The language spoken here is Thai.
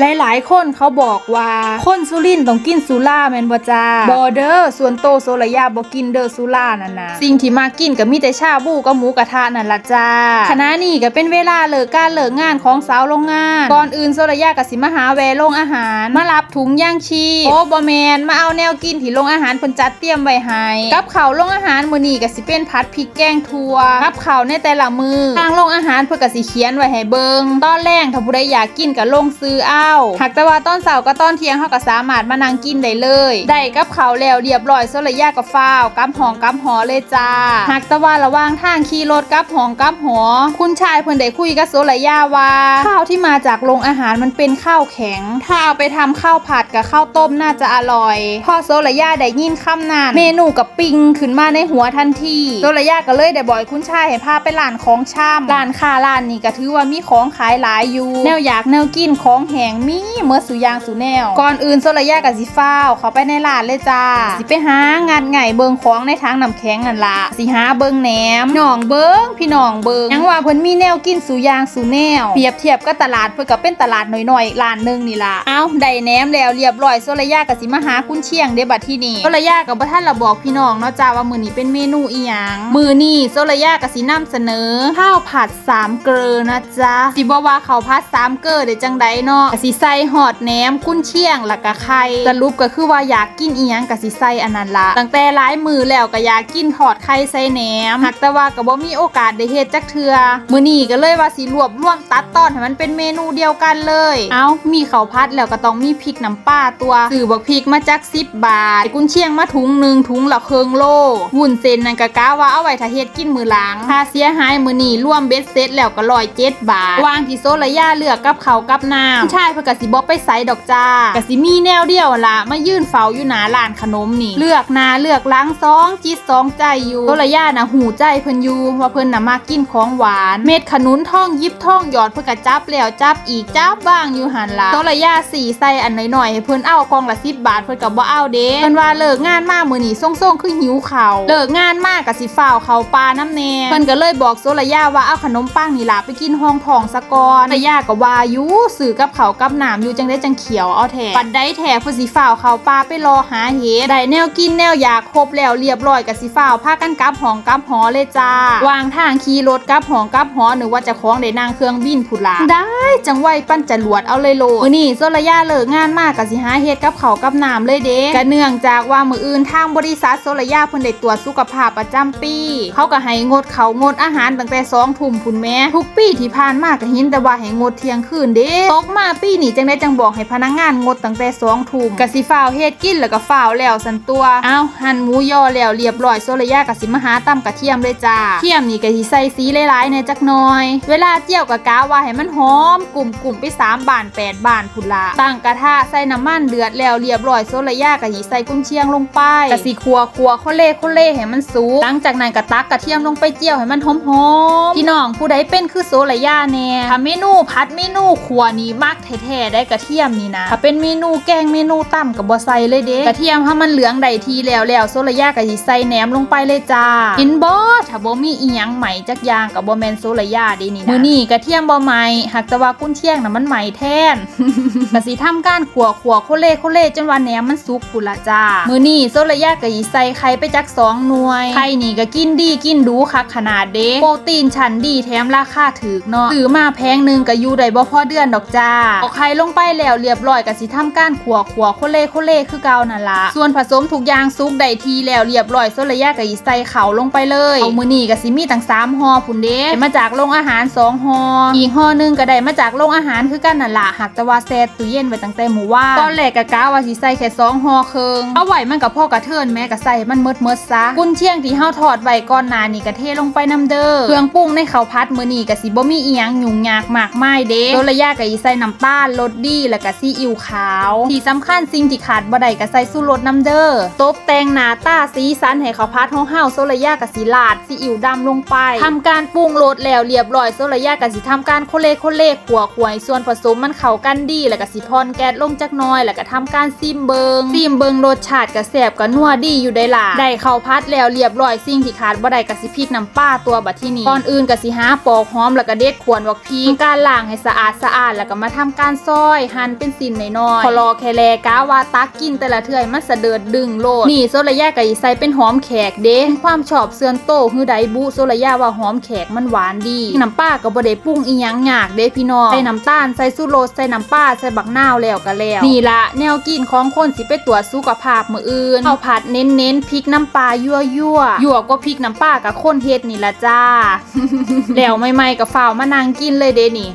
หลายๆ คนเขาบอกว่าคนสุรินทร์ต้องกินสุราแมนบ่จ้าบอเดอร์ส่วนโตโซลยาบ่กินเดอร์สุรานั่นนะสิ่งที่มากินก็มีแต่ชาบูกับหมูกระทะนั่นละจ้าคณะนี้ก็เป็นเวลาเลิกการเลิกงานของสาวโรงงาน ก่อนอื่นโซลยาก็สิมาหาแวะโรงอาหาร มารับถุงย่างชีพโอ้บ่แมนมาเอาแนวกินที่โรงอาหารเพิ่นจัดเตรียมไว้ให้กับข้าวโรงอาหารมื้อนี้ก็สิเป็นผัดพริกแกงทั่วกับข้าวในแต่ละมือทางโรงอาหารเพิ่นก็สิเขียนไว้ให้เบิงตอนแรกถ้าผู้ใดอยากกินก็ลงซื้อเอาหากแต่ว่าตอนเช้าก็ตอนเทียงเฮาก็สามารถมานั่งกินได้เลยได้กับข้าแล้วเรียบร้อยโซลยยากับฟ้าวกับหองกับหอเลยจ้า หากแต่ว่าระว่างทางขี่รถกับหองกับหอ คุณชายเพิ่นได้คุยกับโซลยาว่าข้าวที่มาจากโรงอาหารมันเป็นข้าวแข็ง ถ้าเอาไปทำข้าวผัดกับข้าวต้มน่าจะอร่อย พอโซลยาได้ยินคำนั้นเมนูกับปิงขึ้นมาในหัวทันทีโซลยาก็เลยได้บอกให้คุณชายให้พาไปร้านของชำร้านค้าร้านนี้ก็ถือว่ามีของขายหลายอยู่ แนวอยากแนวกินของแหงมีเมื่อสุยางสุแนว ก่อนอื่นโซเลยากับสิฟ้าวเขาไปในร้านเลยจ้า สิไปหางานไงเบิงของในทางน้ำแข็งนั่นละสิหาเบิงแหนมหนองเบิงพี่น้องเบิงยังว่าเพิ่นมีแนวกินสุยางสุแนว เปรียบเทียบกับตลาดเพิ่นก็เป็นตลาดหน่อยๆร้านหนึงนี่ล่ะเอาได้แหนมแล้วเรียบร้อยโซเลยากับสิมาหาคุณเชียงเด้บัดที่นี่โซเลยากับบ่ทันละบอกพี่น้องเนาะจ้าว่ามื้อนี้เป็นเมนูอีหยังมื้อนี้โซเลยากับสินำเสนอข้าวผัดสามเกลือนะจ๊ะสิบ่ว่าข้าวผัดสามเกลือได้จังใดเนาะสิใส่หอดแหนมกุ้นเชียงแล้วก็ไข่สรุปก็คือว่าอยากกินอีหยังก็สิใส่อันนั้นละตั้งแต่หลายมือแล้วก็อยากกินทอดไข่ใส่แหนมหักแต่ว่าก็บ่มีโอกาสได้เฮ็ดจักเทื่อมื้อนี้ก็เลยว่าสิรวบรวมตัดตอนให้มันเป็นเมนูเดียวกันเลย เอ้ามีข้าวผัดแล้วก็ต้องมีพริกน้ำปลาตัวซื้อบักพริกมาจัก10บาทกุ้นเชียงมาถุงหนึงถุงละครึ่งโลวุ้นเส้นนั่นก็กะว่าเอาไว้ถ้าเฮ็ดกินมื้อหลังค่าเสียหายมื้อนี้รวมเบ็ดเสร็จแล้วก็107บาทวางที่โซละย่าเลือกกับเขาวกับน้ำใช่เพื่อกสิบอกไปใส่ดอกจ้ากสิมีแนวเดียวละมายื่นเฝ้าอยู่หนาร้านขนมนี่ เลือกนาเลือกล้างซองจิตสองใจอยู่โซละย่านะหูใจเพิ่นอยู่ว่าเพิ่นน่ะมากินของหวาน เม็ดขนุนท่องยิบท่องหยอดเพื่อกจับแล้วจับอีกจับบ้างอยู่หันละโซละย่าสี่ใส่อันหน่อยๆให้เพิ่นเอากองละสิบบาทเพิ่นกับบ่าเอาเด้เพิ่นว่าเลิกงานมากมือนี้ส่งๆคือหิวเขาเลิกงานมากกะสิฝ้าวเขาปลาน้ำแน่เพิ่นก็เลยบอกโซละย่าว่าเอาขนมปังนี่ล่ะไปกินห้องทองสะกอนละย่าก็ว่าอยู่สื่อกับเขากับหนามอยู่จังได้จังเขียวเอาแท้ปัดได้แท้เพิ่นสิฝ้าวเขาปลาไปรอหาเห็ดได้แนวกินแนวอยากครบแล้วเรียบร้อยกะสิฝ้าวพากันกลับหองกลับหอเลยจ้าวางทางขี่รถกลับหองกลับหอหรือว่าจะคล้องได้นั่งเครื่องบินพุนละได้จังไวปั้นจรวดเอาเลยโลมือนี้โซละย่าเลิกงานมากกะสิหาเฮ็ดกับเขากับน้ำเลยเด้ก็เนื่องจากว่ามืออื่นทางบริษัทโซละย่าเพิ่นได้ตรวจสุขภาพประจำปี เขาก็ให้งดเขางดอาหารตั้งแต่2ทุ่มพุ่นแม่ทุกปีที่ผ่านมาก็เห็นแต่ว่าให้งดเที่ยงคืนเด้ตกมาปีนี้จังได้จังบอกให้พนักงานงดตั้งแต่2ทุ่มก็สิฟ้าวเฮ็ดกินแล้วก็ฟาวแล้วสันตัวอ้าวหั่นหมูยอแล้วเรียบร้อยโซละย่าก็สิมาหาตำกระเทียมเลยจ้าเทียมนี่ก็สิใส่สีหลายๆแหน่จักหน่อย เวลาเจียวก็กะว่าให้มันหอมกลุ่มๆไปสามบานแปดบานพุ่นละตั้งกระทะใส่น้ำมันเดือดแล้วเรียบร้อยโซละย่าก็สิใส่กุ้งเชียงลงไปก็สิคัวคัวๆโคเล่โคเล่ให้มันสุกหลังจากนั้นก็ตักกระเทียมลงไปเจียวให้มันหอมๆพี่น้องผู้ใดเป็นคือโซละย่าแน่ถ้าเมนูพัดเมนูครัวนี่มักแท้แทนได้กระเทียมนี่นะถ้าเป็นเมนูแกงเมนูต่ำกับบ่ใส่เลยเด้กระเทียมถ้ามันเหลืองได้ทีแล้วแล้วโซละย่าก็สิใส่แหนมลงไปเลยจ้ากินบ่ถ้าบ่มีอีหยังใหม่จักอย่างกับบ่แม่นโซละย่าเด้นี่นะมื้อนี้กระเทียมบ่ใหม่หากแต่ว่ากุ้นเชียงน่ะมันใหม่แทนก็สิทำการขัวขัวโคเล่โคเล่จนว่าแหนมมันสุกพุ่นละจ้ามื้อนี้โซละยาก็สิใส่ไข่ไปจักสองหน่วยไข่นี่ก็กินดีกินดูคักขนาดเด้โปรตีนชั้นดีแถมราคาถูกเนาะซื้อมาแพงนึงก็อยู่ได้บ่พอเดือนดอกจ้าเอาไข่ลงไปแล้วเรียบร้อยก็สิทำการขัวขัวโคเล่โคเล่คือเก่านั่นล่ะส่วนผสมทุกอย่างสุกได้ทีแล้วเรียบร้อยโซละยาก็สิใส่เข่าลงไปเลยเอามือนี้ก็สิมีตั้ง3ห่อพุ่นเด้ได้มาจากโรงอาหาร2ห่ออีกห่อหนึงก็ได้มาจากโรงอาหารคือกันนั่นล่ะหากต่ว่าแซ่ตู้เย็นไว้ตั้งแต่หมู่ว่าตอนแรกก็กะว่าสิใส่แค่สองห่อครึ่งเอาไว้มันกับพ่อกระเทินแม่ก็ใส่มันเมิดเมิดซะกุนเชียงที่เฮาทอดไว้ก่อนหน้านี่ก็เทลงไปนํเด้อเครื่องปรุงในข้าวผัดมื้อนี้ก็สิบ่มีอีหยังยุ่งยากมากมายเด้โดระยะก็สิใส่น้ำตาลรสดีแล้วก็ซีอิ๊วขาว ที่สำคัญสิ่งที่ขาดบ่ได้ก็ใส่สูรสนํเด้อตบแต่งหน้าตาสีสันให้ข้าวผัดของเฮาโซระยะก็สิลาดซีอิ๊วดำลงไปทำการปรุงรสแล้วเรียบร้อยโซระยะก็สิทำการโคเลโคเลขัวขวยส่วนผสมมันเข้ากันดีแล้วก็สิทอนแก๊สลงจักน้อย แล้วก็ทำการซิมเบิงซิมเบิงรสชาติก็แซ่บก็นัวดีอยู่ได้ล่ะได้เข้าวผัดแล้วเรียบร้อยสิ่งที่ขาดบ่ได้ก็สิพริกน้ำปลาตัวบัดที่นี่ก่อนอื่นก็สิหาปอกหอมแล้วก็เด็ดขวนวักพีการล้างให้สะอาดสะอาดแล้วก็มาทำการลซอยหั่นเป็นสินน้อยๆพอรอแคแลกะว่าตักกินแต่ละเทื่อยมันสะเดิดดึงโลดนี่โซระยะก็สิใส่เป็นหอมแขกเด้ความชอบเสื่อนโตฮือใดบุโซระยะว่าหอมแขกมันหวานดีน้ำปลาก็บ่ได้ปรุงอีหยังยากเด้พี่น้องใส่น้ำตาลใส่ซูโรสใส่น้ำปลาใส่บักนาวแล้วก็แล้วนี่ละแนวกินของคนสิไปตรวจสุขภาพมืออื่นข้าผัดเน้นๆพริกน้ำปลายั่วยั่วยั่วก็พริกน้ำปลากับคนเฮ็ดนี่ละจ้าแล้วใหม่ๆก็ฝ้าวมานั่งกินเลยเด้นี่